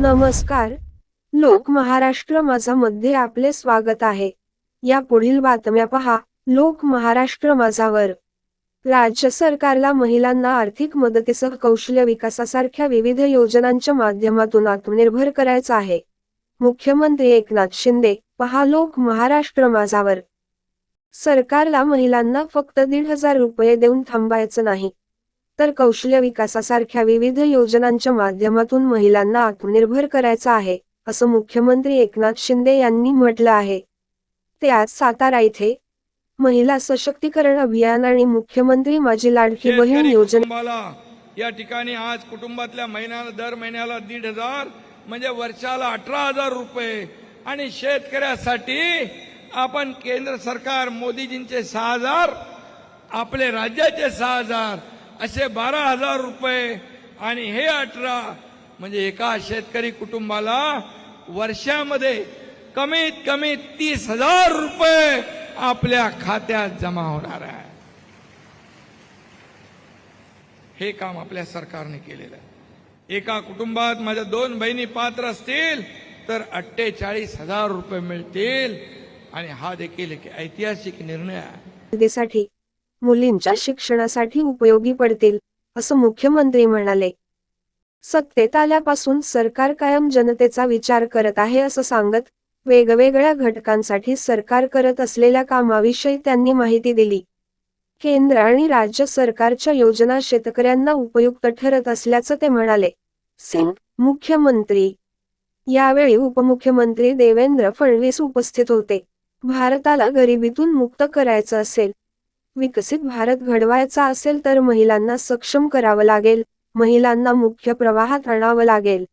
नमस्कार. लोक महाराष्ट्र माझा मध्ये आपले स्वागत आहे. या पुढील बातम्या पहा. लोक महाराष्ट्र माझावर. राज्य सरकारला महिलांना आर्थिक मदतीसह कौशल्य विकासासारख्या विविध योजनांच्या माध्यमातून आत्मनिर्भर करायचं आहे. मुख्यमंत्री एकनाथ शिंदे पहा लोक महाराष्ट्र माझावर. सरकारला महिलांना फक्त दीड हजार रुपये देऊन थांबायचं नाही. तर कौशल्य विकासासारख्या विविध योजनांच्या माध्यमातून महिलांना आत्मनिर्भर करायचं आहे असं मुख्यमंत्री एकनाथ शिंदे यांनी म्हटलं आहे. ते आज सातारा इथे महिला सशक्तीकरण अभियान आणि मुख्यमंत्री माझी लाडकी बहीण योजना या ठिकाणी आज कुटुंबातल्या महिन्याला दर महिन्याला दीड हजार म्हणजे वर्षाला अठरा हजार रुपये. आणि शेतकऱ्यासाठी आपण केंद्र सरकार मोदीजींचे सहा हजार आपले राज्याचे सहा हजार. असे बारा हजार रुपये आणि हे अठरा म्हणजे एका शेतकरी कुटुंबाला वर्षामध्ये कमीत कमी तीस हजार रुपये आपल्या खात्यात जमा होणार आहे. हे काम आपल्या सरकारने केलेलं आहे. एका कुटुंबात माझ्या दोन बहिणी पात्र असतील तर अठ्ठेचाळीस हजार रुपये मिळतील. आणि हा देखील एक ऐतिहासिक निर्णय आहे. मुलींच्या शिक्षणासाठी उपयोगी पडतील असं मुख्यमंत्री म्हणाले. सत्तेत आल्यापासून सरकार कायम जनतेचा विचार करत आहे असं सांगत वेगवेगळ्या घटकांसाठी सरकार करत असलेल्या कामाविषयी त्यांनी माहिती दिली. केंद्र आणि राज्य सरकारच्या योजना शेतकऱ्यांना उपयुक्त ठरत असल्याचं ते म्हणाले. सिंग मुख्यमंत्री. यावेळी उपमुख्यमंत्री देवेंद्र फडणवीस उपस्थित होते. भारताला गरिबीतून मुक्त करायचं असेल विकसित भारत घडवायचा असेल तर महिलांना सक्षम करावं लागेल महिलांना मुख्य प्रवाहात आणावं लागेल.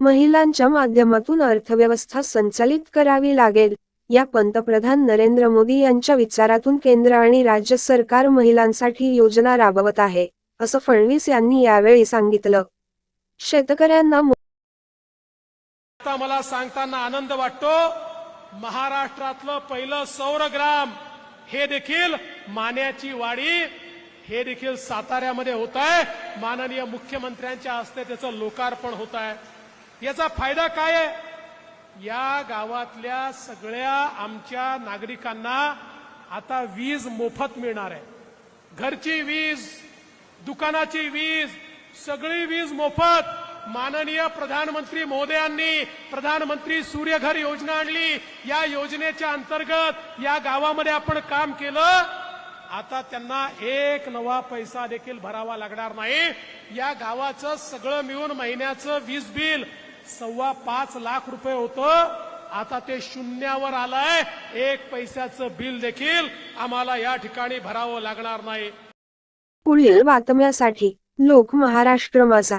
महिलांच्या माध्यमातून अर्थव्यवस्था संचालित करावी लागेल या पंतप्रधान नरेंद्र मोदी यांच्या विचारातून केंद्र आणि राज्य सरकार महिलांसाठी योजना राबवत आहे असं फडणवीस यांनी यावेळी सांगितलं. शेतकऱ्यांना मला सांगताना आनंद वाटतो महाराष्ट्रातलं पहिलं सौरग्राम हे देखील मान्याची वाडी हे देखील साताऱ्यामध्ये होत आहे माननीय मुख्यमंत्र्यांच्या हस्ते त्याचं लोकार्पण होत आहे याचा फायदा काय आहे? या गावातल्या सगळ्या आमच्या नागरिकांना आता वीज मोफत मिळणार आहे. घरची वीज दुकानाची वीज सगळी वीज मोफत. माननीय प्रधानमंत्री मोदयांनी प्रधानमंत्री सूर्यघर योजना आणली. या योजनेच्या अंतर्गत या गावामध्ये आपण काम केलं. आता त्यांना एक नवा पैसा देखील भरावा लागणार नाही. या गावाचं सगळं मिळून महिन्याचं वीज बिल सव्वा पाच लाख रुपये होतं. आता ते शून्यावर आलंय. एक पैशाचं बिल देखील आम्हाला या ठिकाणी भरावं लागणार नाही. पुढील बातम्यासाठी लोक महाराष्ट्र माझा.